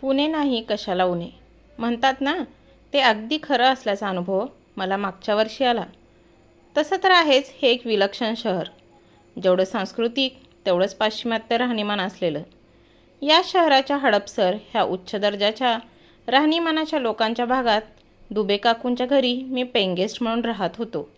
पुणे नाही कशाला उणे? म्हणतात ना ते अगदी खरं असल्याचा अनुभव मला मागच्या वर्षी आला. तसं तर आहेच हे एक विलक्षण शहर. जेवढं सांस्कृतिक तेवढंच पाश्चिमात्य राहणीमान असलेलं. या शहराच्या हडपसर ह्या उच्च दर्जाच्या राहणीमानाच्या लोकांच्या भागात दुबे काकूंच्या घरी मी पेंगेस्ट म्हणून राहत होतो.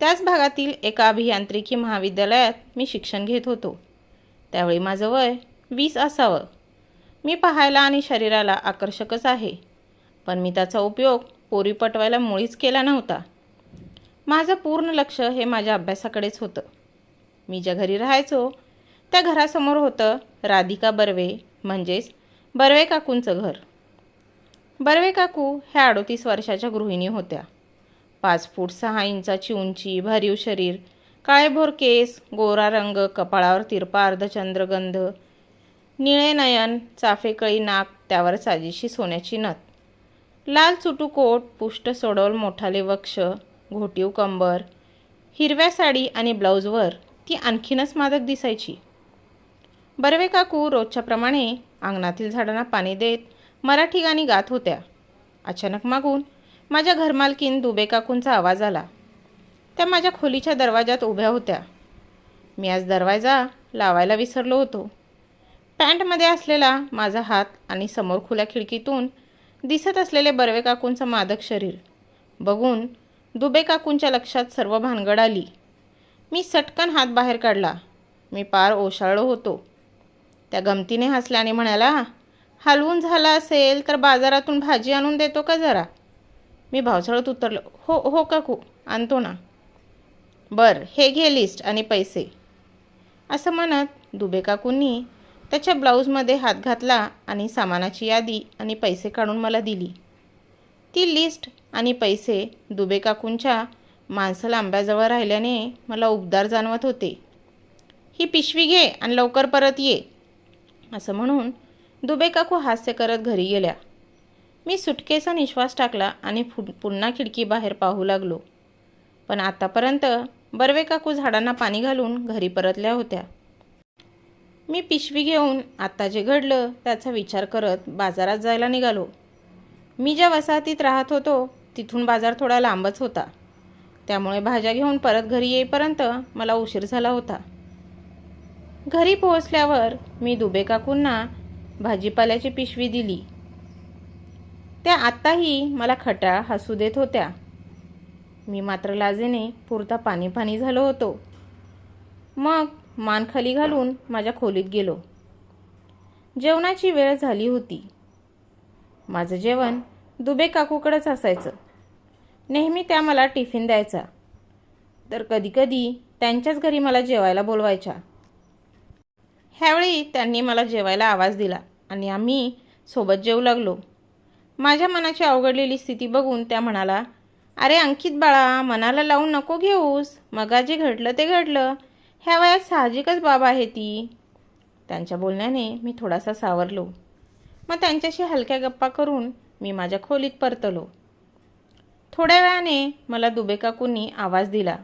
त्याच भागातील एका अभियांत्रिकी महाविद्यालयात मी शिक्षण घेत होतो. त्यावेळी माझं वय वीस असावं. मी पाहायला आणि शरीराला आकर्षकच आहे. पण मी त्याचा उपयोग पोरी पटवायला मुळीच केला नव्हता. माझं पूर्ण लक्ष हे माझ्या अभ्यासाकडेच होतं. मी ज्या घरी राहायचो त्या घरासमोर होतं राधिका बर्वे म्हणजेच बर्वे काकूंचं घर. बर्वे काकू ह्या अडोतीस वर्षाच्या गृहिणी होत्या. पाच फूट सहा इंचाची उंची भरीव शरीर काळेभोर केस गोरा रंग कपाळावर तिरपा अर्धचंद्रगंध निळे नयन चाफेकळी नाक त्यावर साजीशी सोन्याची नथ. लाल चुटू कोट पुष्ट सोडवल मोठाले वक्ष घोटीव कंबर हिरव्या साडी आणि ब्लाऊजवर ती आणखीनच मादक दिसायची. बर्वे काकू रोजच्याप्रमाणे अंगणातील झाडांना पाणी देत मराठी गाणी गात होत्या. अचानक मागून माझ्या घरमालकीन दुबे काकूंचा आवाज आला. त्या माझ्या खोलीच्या दरवाजात उभ्या होत्या. मी आज दरवाजा लावायला विसरलो होतो. पॅन्टमध्ये असलेला माझा हात आणि समोर खुल्या खिडकीतून दिसत असलेले बर्वे काकूंचं मादक शरीर. बघून दुबे काकूंच्या लक्षात सर्व भानगड आली. मी सटकन हात बाहेर काढला. मी पार ओशाळलो होतो. त्या गमतीने हसल्याने म्हणाला हलवून झाला असेल तर बाजारातून भाजी आणून देतो का जरा? मी भावसाळत उतरलो हो हो काकू आणतो ना. बरं हे घे लिस्ट आणि पैसे. असं म्हणत दुबे काकूंनी त्याच्या ब्लाऊजमध्ये हात घातला आणि सामानाची यादी आणि पैसे काढून मला दिली. ती लिस्ट आणि पैसे दुबे काकूंच्या माणसाला आंब्याजवळ राहिल्याने मला उबदार जाणवत होते. ही पिशवी घे आणि लवकर परत ये असं म्हणून दुबे काकू हास्य करत घरी गेल्या. मी सुटकेचा निश्वास टाकला आणि फु पुन्हा खिडकी बाहेर पाहू लागलो. पण आतापर्यंत बर्वे काकू झाडांना पाणी घालून घरी परतल्या होत्या. मी पिशवी घेऊन आत्ता जे घडलं त्याचा विचार करत बाजारात जायला निघालो. मी ज्या वसाहतीत राहत होतो तिथून बाजार थोडा लांबच होता. त्यामुळे भाज्या घेऊन परत घरी येईपर्यंत मला उशीर झाला होता. घरी पोहोचल्यावर मी दुबे काकूंना भाजीपाल्याची पिशवी दिली. त्या आत्ताही मला खटाळ हसू देत होत्या. मी मात्र लाजेने पुरता पाणी पाणी झालो होतो. मग मान खाली घालून माझ्या खोलीत गेलो. जेवणाची वेळ झाली होती. माझं जेवण दुबे काकूकडेच असायचं. नेहमी त्या मला टिफिन द्यायचा. तर कधीकधी त्यांच्याच घरी मला जेवायला बोलवायच्या. ह्यावेळी त्यांनी मला जेवायला आवाज दिला आणि आम्ही सोबत जेवू लागलो. माझ्या मनाची अवघडलेली स्थिती बघून त्या म्हणाला अरे अंकित बाळा मनाला लावून नको घेऊस. मगा जे घडलं ते घडलं. ह्या वयात साहजिकच बाब आहे ती. त्यांच्या बोलण्याने मी थोडासा सावरलो. मग त्यांच्याशी हलक्या गप्पा करून मी माझ्या खोलीत परतलो. थोड्या वेळाने मला दुबे काकूंनी आवाज दिला.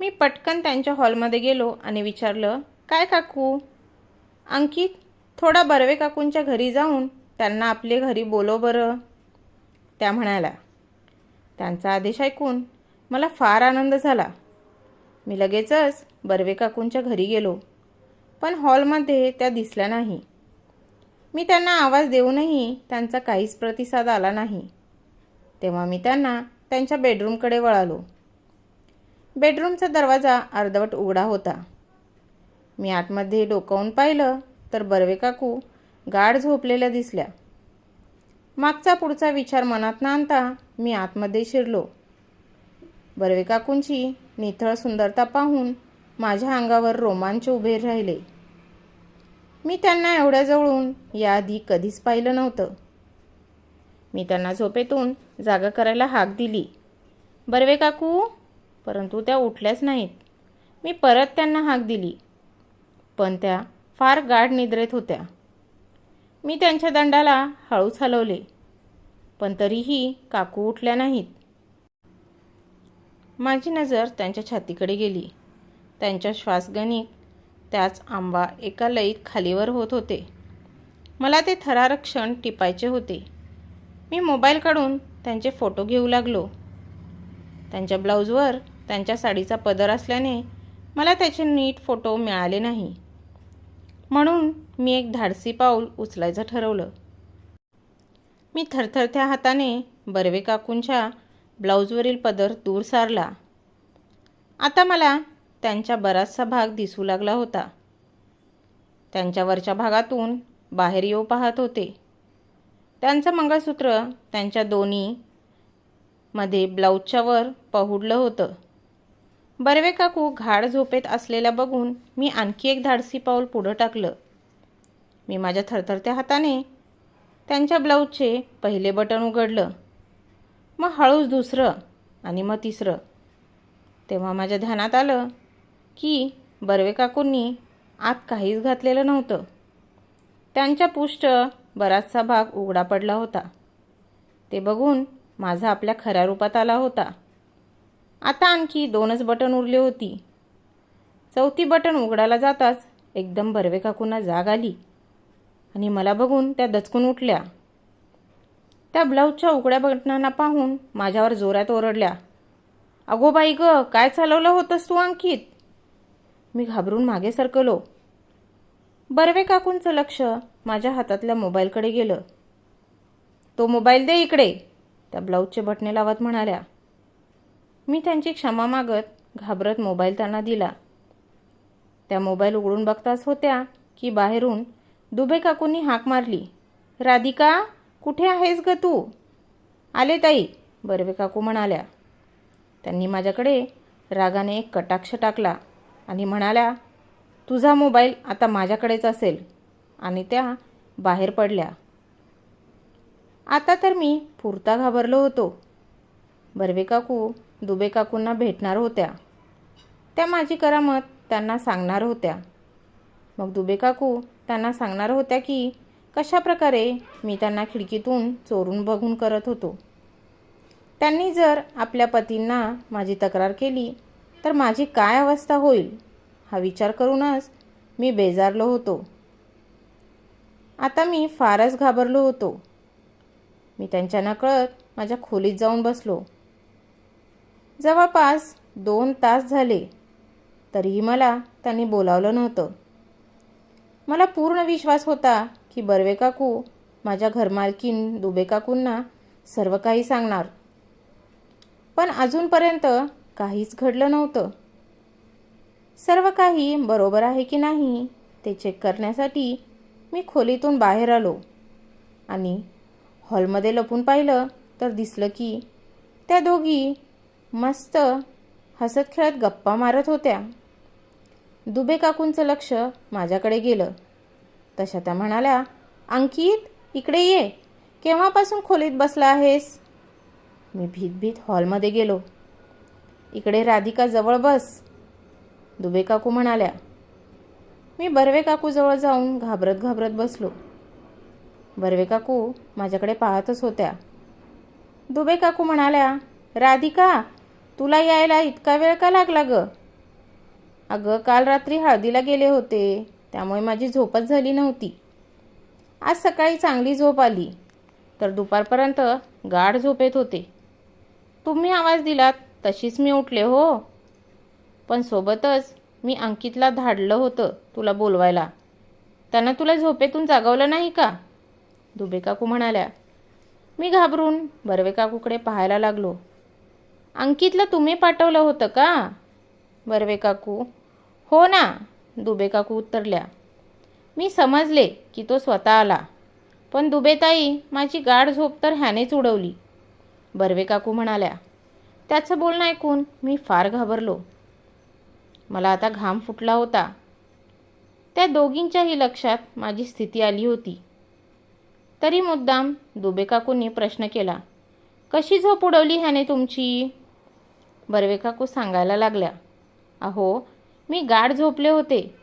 मी पटकन त्यांच्या हॉलमध्ये गेलो आणि विचारलं काय काकू? अंकित थोडा बर्वे काकूंच्या घरी जाऊन त्यांना आपले घरी बोलो बरं. त्या म्हणाल्या. त्यांचा आदेश ऐकून मला फार आनंद झाला. मी लगेचच बर्वे काकूंच्या घरी गेलो. पण हॉलमध्ये त्या दिसल्या नाही. मी त्यांना आवाज देऊनही त्यांचा काहीच प्रतिसाद आला नाही. तेव्हा मी त्यांना त्यांच्या बेडरूमकडे वळालो. बेडरूमचा दरवाजा अर्धवट उघडा होता. मी आतमध्ये डोकावून पाहिलं तर बर्वे काकू गाढ झोपलेल्या दिसल्या. मागचा पुढचा विचार मनात न आणता मी आतमध्ये शिरलो. बर्वे काकूंची निथळ सुंदरता पाहून माझ्या अंगावर रोमांच उभे राहिले. मी त्यांना एवढ्या जवळून याआधी कधीच पाहिलं नव्हतं. मी त्यांना झोपेतून जागा करायला हाक दिली. बर्वे काकू परंतु त्या उठल्याच नाहीत. मी परत त्यांना हाक दिली. पण त्या फार गाढ निद्रेत होत्या. मी त्यांच्या दंडाला हळूच हलवले. पण तरीही काकू उठल्या नाहीत. माझी नजर त्यांच्या छातीकडे गेली. त्यांच्या श्वासगणिक त्याच आंबा एका लईत खालीवर होत होते. मला ते थरारक्षण टिपायचे होते. मी मोबाईल काढून त्यांचे फोटो घेऊ लागलो. त्यांच्या ब्लाऊजवर त्यांच्या साडीचा पदर असल्याने मला त्याचे नीट फोटो मिळाले नाही. म्हणून मी एक धाडसी पाऊल उचलायचं ठरवलं. मी थरथरत्या हाताने बर्वे काकूंच्या ब्लाऊजवरील पदर दूर सारला. आता मला त्यांचा बराचसा भाग दिसू लागला होता. त्यांच्या वरच्या भागातून बाहेर येऊ पाहत होते. त्यांचं मंगळसूत्र त्यांच्या दोन्ही मध्ये ब्लाऊजच्या वर पहुडलं होतं. बर्वे काकू घाड झोपेत असलेल्या बघून मी आणखी एक धाडसी पाऊल पुढं टाकलं. मी माझ्या थरथरत्या हाताने त्यांच्या ब्लाऊजचे पहिले बटन उघडलं. मग हळूच दुसरं आणि मग तिसरं. तेव्हा माझ्या ध्यानात आलं की बर्वे काकूंनी आत काहीच घातलेलं नव्हतं. त्यांच्या पुष्ट बराचसा भाग उघडा पडला होता. ते बघून माझा आपल्या खऱ्या रूपात आला होता. आता आणखी दोनच बटन उरले होती. चौथी बटन उघडायला जाताच एकदम बर्वे काकूंना जाग आली आणि मला बघून त्या दचकून उठल्या. त्या ब्लाऊजच्या उघड्या बटनांना पाहून माझ्यावर जोरात ओरडल्या. अगो बाई ग काय चालवलं होतंस तू अंकित? मी घाबरून मागे सरकलो. बर्वे काकूंचं लक्ष माझ्या हातातल्या मोबाईलकडे गेलं. तो मोबाईल दे इकडे त्या ब्लाऊजचे बटणे लावत म्हणाल्या. मी त्यांची क्षमा मागत घाबरत मोबाईल त्यांना दिला. त्या मोबाईल उघडून बघताच होत्या की बाहेरून दुबे काकूंनी हाक मारली. राधिका कुठे आहेस ग तू? आले ताई. बर्वे काकू म्हणाल्या. त्यांनी माझ्याकडे रागाने एक कटाक्ष टाकला आणि म्हणाल्या तुझा मोबाईल आता माझ्याकडेच असेल. आणि त्या बाहेर पडल्या. आता तर मी पुरता घाबरलो होतो. बर्वे काकू दुबे काकूंना भेटणार होत्या. त्या माझी करामत त्यांना सांगणार होत्या. मग दुबे काकू त्यांना सांगणार होत्या की कशा प्रकारे मी त्यांना खिडकीतून चोरून बघून करत होतो? त्यांनी जर आपल्या पतींना माझी तक्रार केली तर माझी काय अवस्था होईल? हा विचार करूनच मी बेजारलो होतो. आता मी फारच घाबरलो होतो. मी त्यांच्या नकळत माझ्या खोलीत जाऊन बसलो. जवळपास दोन तास झाले तरीही मला त्यांनी बोलावलं नव्हतं. मला पूर्ण विश्वास होता की बर्वे काकू माझ्या घरमालकीन दुबे काकूंना सर्व काही सांगणार. पण अजूनपर्यंत काहीच घडलं नव्हतं. सर्व काही बरोबर आहे की नाही ते चेक करण्यासाठी मी खोलीतून बाहेर आलो आणि हॉलमध्ये लपून पाहिलं तर दिसलं की त्या दोघी मस्त हसत खेळत गप्पा मारत होत्या. दुबे काकूंचं लक्ष माझ्याकडे गेलं. तशा त्या म्हणाल्या अंकित इकडे ये. केव्हापासून खोलीत बसला आहेस? मी भीत भीत हॉलमध्ये गेलो. इकडे राधिका जवळ बस. दुबे काकू म्हणाल्या. मी बर्वे काकूजवळ जाऊन घाबरत घाबरत बसलो. बर्वे काकू माझ्याकडे पाहतच होत्या. दुबे काकू म्हणाल्या राधिका तुला यायला इतका वेळ का लागला ग? अगं काल रात्री हळदीला गेले होते. त्यामुळे माझी झोपच झाली नव्हती. आज सकाळी चांगली झोप आली. तर दुपारपर्यंत गाढ झोपेत होते. तुम्ही आवाज दिलात तशीच मी उठले हो. पण सोबतच मी अंकितला धाडलं होतं तुला बोलवायला. त्यानं तुला झोपेतून जागवलं नाही का? दुबे काकू म्हणाल्या. मी घाबरून बर्वे काकूकडे पाहायला लागलो. अंकितला तुम्ही पाठवलं होतं का? बर्वे काकू हो ना. दुबे काकू उत्तरल्या मी समजले की तो स्वतः आला. पण दुबेताई माझी गाढ झोप तर ह्यानेच उडवली. बर्वे काकू म्हणाल्या त्याचं बोलणं ऐकून मी फार घाबरलो. मला आता घाम फुटला होता. त्या दोघींच्याही लक्षात माझी स्थिती आली होती. तरी मुद्दाम दुबे काकूंनी प्रश्न केला कशी झोप उडवली ह्याने तुमची? बर्वे काकू सांगायला लागल्या अहो मी गाढ झोपले होते.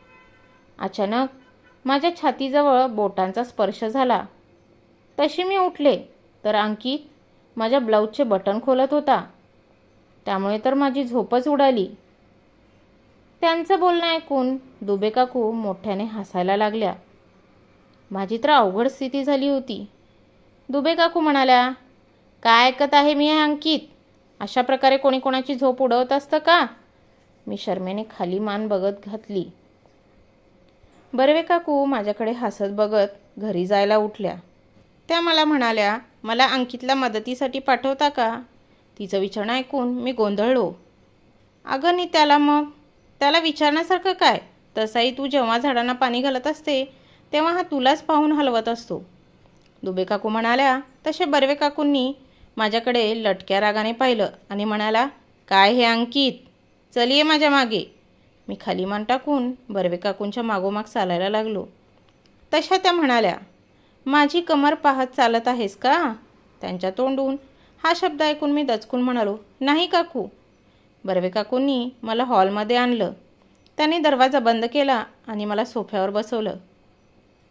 अचानक माझ्या छातीजवळ बोटांचा स्पर्श झाला. तशी मी उठले तर अंकित माझ्या ब्लाऊजचे बटन खोलत होता. त्यामुळे तर माझी झोपच उडाली. त्यांचं बोलणं ऐकून दुबे काकू मोठ्याने हसायला लागल्या. माझी तर अवघड स्थिती झाली होती. दुबे काकू म्हणाल्या काय ऐकत आहे मी अंकित? अशा प्रकारे कोणी कोणाची झोप उडवत असतं का? मी शर्मेने खाली मान बघत घातली. बर्वे काकू माझ्याकडे हसत बघत घरी जायला उठल्या. त्या मला म्हणाल्या मला अंकितला मदतीसाठी पाठवता का? तिचं विचारणं ऐकून मी गोंधळलो. अगं नी त्याला मग? त्याला विचारण्यासारखं काय? तसाही तू जेव्हा झाडांना पाणी घालत असते तेव्हा हा तुलाच पाहून हलवत असतो. दुबे काकू म्हणाल्या तसे बर्वे काकूंनी माझ्याकडे लटक्या रागाने पाहिलं आणि म्हणाला काय हे अंकित? चल ये माझ्या मागे. मी खाली मान टाकून बर्वे काकूंच्या मागोमाग चालायला लागलो. तशा त्या म्हणाल्या माझी कमर पाहत चालत आहेस का? त्यांच्या तोंडून हा शब्द ऐकून मी दचकून म्हणालो नाही काकू. बर्वे काकूंनी मला हॉलमध्ये आणलं. त्यांनी दरवाजा बंद केला आणि मला सोफ्यावर बसवलं.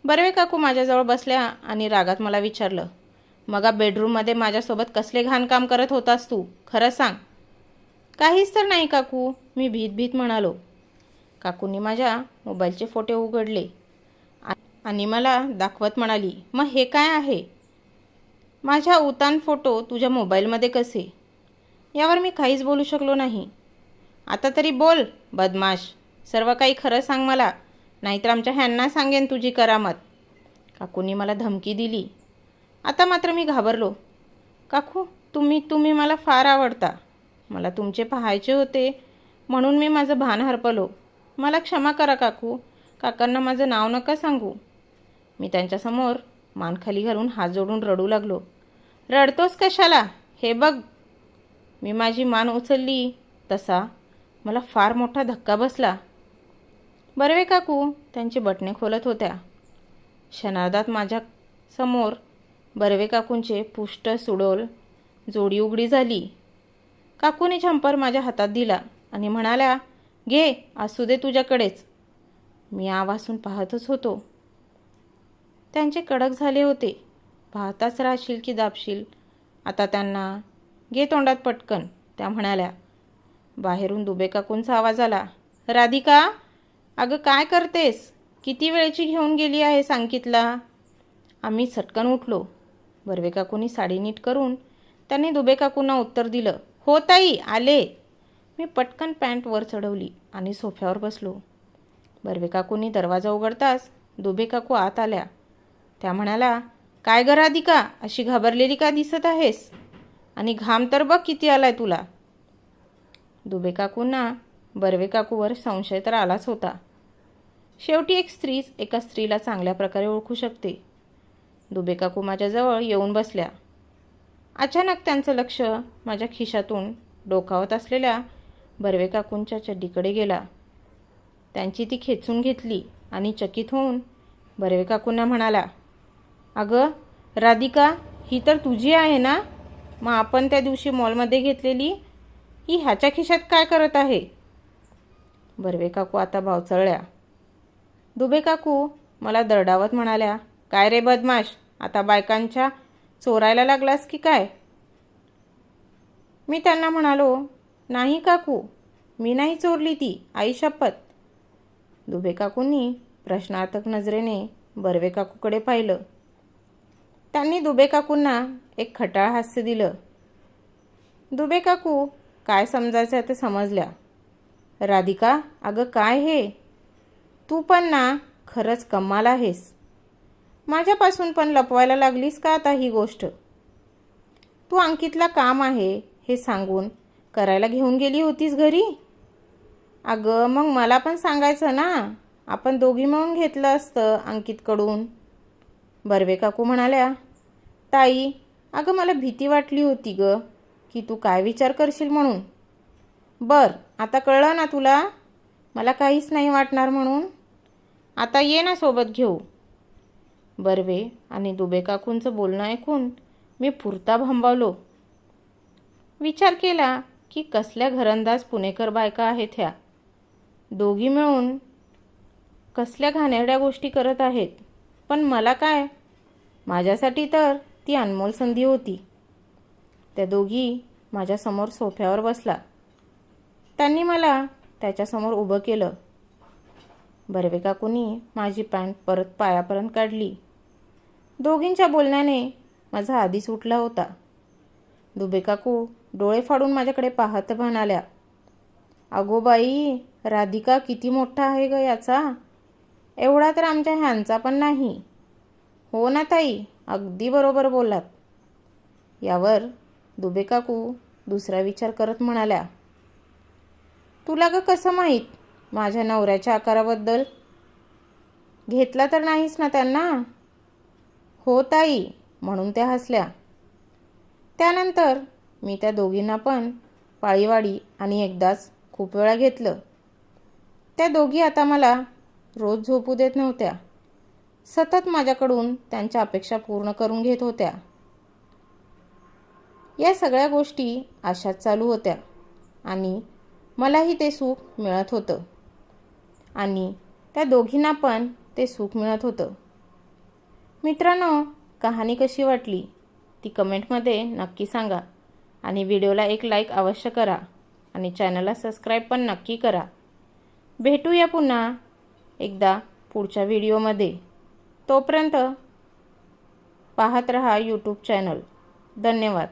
बर्वे काकू माझ्याजवळ बसल्या आणि रागात मला विचारलं मगा बेडरूममध्ये माझ्यासोबत कसले घाणकाम करत होतास तू? खरं सांग. काहीच तर नाही काकू. मी भीत भीत म्हणालो. काकूंनी माझ्या मोबाईलचे फोटो उघडले. आ- आणि मला दाखवत म्हणाली मग हे काय आहे? माझ्या उतान फोटो तुझ्या मोबाईलमध्ये कसे? यावर मी काहीच बोलू शकलो नाही. आता तरी बोल बदमाश. सर्व काही खरं सांग मला. नाहीतर आमच्या ह्यांना सांगेन तुझी करामत. काकूंनी मला धमकी दिली. आता मात्र मी घाबरलो. काकू तुम्ही तुम्ही मला फार आवडता. मला तुमचे पाहायचे होते. म्हणून मी माझं भान हरपलो. मला क्षमा करा काकू. काकांना माझं नाव नका सांगू. मी त्यांच्यासमोर मान खाली घालून हात जोडून रडू लागलो. रडतोस कशाला? हे बघ. मी माझी मान उचलली. तसा मला फार मोठा धक्का बसला. बरवे काकू. त्यांची बटणे खोलत होत्या. क्षणार्धात माझ्यासमोर बर्वे काकूंचे पुष्ट सुडोल जोडी उघडी झाली. काकूने झंपर माझ्या हातात दिला आणि म्हणाल्या घे असू दे तुझ्याकडेच. मी आवासून पाहतच होतो. त्यांचे कडक झाले होते. पाहताच राहशील की दाबशील. आता त्यांना घे तोंडात पटकन. त्या म्हणाल्या. बाहेरून दुबे काकूंचा आवाज आला. राधिका अगं काय करतेस? किती वेळची घेऊन गेली आहे सांगितला. आम्ही चटकन उठलो. बर्वे काकूंनी साडी नीट करून त्यांनी दुबे काकूंना उत्तर दिलं. हो ताई आले. मी पटकन पॅन्ट वर चढवली आणि सोफ्यावर बसलो. बर्वे काकूंनी दरवाजा उघडताच दुबे काकू आत आल्या. त्या म्हणाला काय ग राधिका अशी घाबरलेली का दिसत आहेस? आणि घाम तर बघ किती आलाय तुला. दुबे काकूंना बर्वे काकूवर संशय तर आलाच होता. शेवटी एक स्त्रीच एका स्त्रीला चांगल्या प्रकारे ओळखू शकते. दुबे काकू माझ्याजवळ येऊन बसल्या. अचानक त्यांचं लक्ष माझ्या खिशातून डोकावत असलेल्या बर्वे काकूंच्या चड्डीकडे गेला. त्यांची ती खेचून घेतली आणि चकित होऊन बर्वे काकूंना म्हणाला अगं राधिका ही तर तुझी आहे ना? मग आपण त्या दिवशी मॉलमध्ये घेतलेली? ही ह्याच्या खिशात काय करत आहे? बर्वे काकू आता भावचळल्या. दुबे काकू मला दरडावत म्हणाल्या काय रे बदमाश? आता बायकांच्या चोरायला लागलास की काय? मी त्यांना म्हणालो नाही काकू मी नाही चोरली ती आई शपथ. दुबे काकूंनी प्रश्नार्थक नजरेने बर्वे काकूकडे पाहिलं. त्यांनी दुबे काकूंना एक खटाळ हास्य दिलं. दुबे काकू काय समजायचं ते समजल्या. राधिका अगं काय हे? तू पण ना खरंच कमाल आहेस. माझ्यापासून पण लपवायला लागलीस का आता ही गोष्ट? तू अंकितला काम आहे हे सांगून करायला घेऊन गेली होतीस घरी? अगं मग मला पण सांगायचं ना. आपण दोघी मिळून घेतलं असतं अंकितकडून. बर्वे काकू म्हणाल्या ताई अगं मला भीती वाटली होती ग की तू काय विचार करशील म्हणून. बर आता कळलं ना तुला? मला काहीच नाही वाटणार म्हणून. आता ये ना सोबत घेऊ. बर्वे आणि दुबे काकूंचं बोलणं ऐकून मी पुरता भांबावलो. विचार केला की कसल्या घरंदाज पुणेकर बायका आहेत ह्या. दोघी मिळून कसल्या घाणेरड्या गोष्टी करत आहेत. पण मला काय? माझ्यासाठी तर ती अनमोल संधी होती. त्या दोघी माझ्यासमोर सोफ्यावर बसला. त्यांनी मला त्याच्यासमोर उभं केलं. बर्वे काकूनी माझी पॅन्ट परत पायापर्यंत काढली. दोघींच्या बोलण्याने माझा आधीच उठला होता. दुबे काकू डोळे फाडून माझ्याकडे पाहत म्हणाल्या अगो बाई राधिका किती मोठा आहे ग याचा. एवढा तर आमच्या ह्यांचा पण नाही. हो ना ताई अगदी बरोबर बोलात यावर दुबे काकू दुसरा विचार करत म्हणाल्या तुला ग कसं माहीत? माझ्या नवऱ्याच्या आकाराबद्दल? घेतला तर नाहीस ना त्यांना? हो ताई म्हणून त्या हसल्या. त्यानंतर मी त्या दोघींना पण पाळीवाडी आणि एकदाच खूप वेळा घेतलं. त्या दोघी आता मला रोज झोपू देत नव्हत्या. सतत माझ्याकडून त्यांच्या अपेक्षा पूर्ण करून घेत होत्या. या सगळ्या गोष्टी अशाच चालू होत्या आणि मलाही ते सुख मिळत होतं. आणि त्या दोघींना पण ते सुख मिळत होतं. मित्रांनो कहाणी कशी वाटली? ती कमेंटमध्ये नक्की सांगा आणि व्हिडिओला एक लाईक अवश्य करा आणि चॅनलला सबस्क्राईब पण नक्की करा. भेटूया पुन्हा एकदा पुढच्या व्हिडिओमध्ये. तोपर्यंत पाहत रहा यूट्यूब चॅनल. धन्यवाद.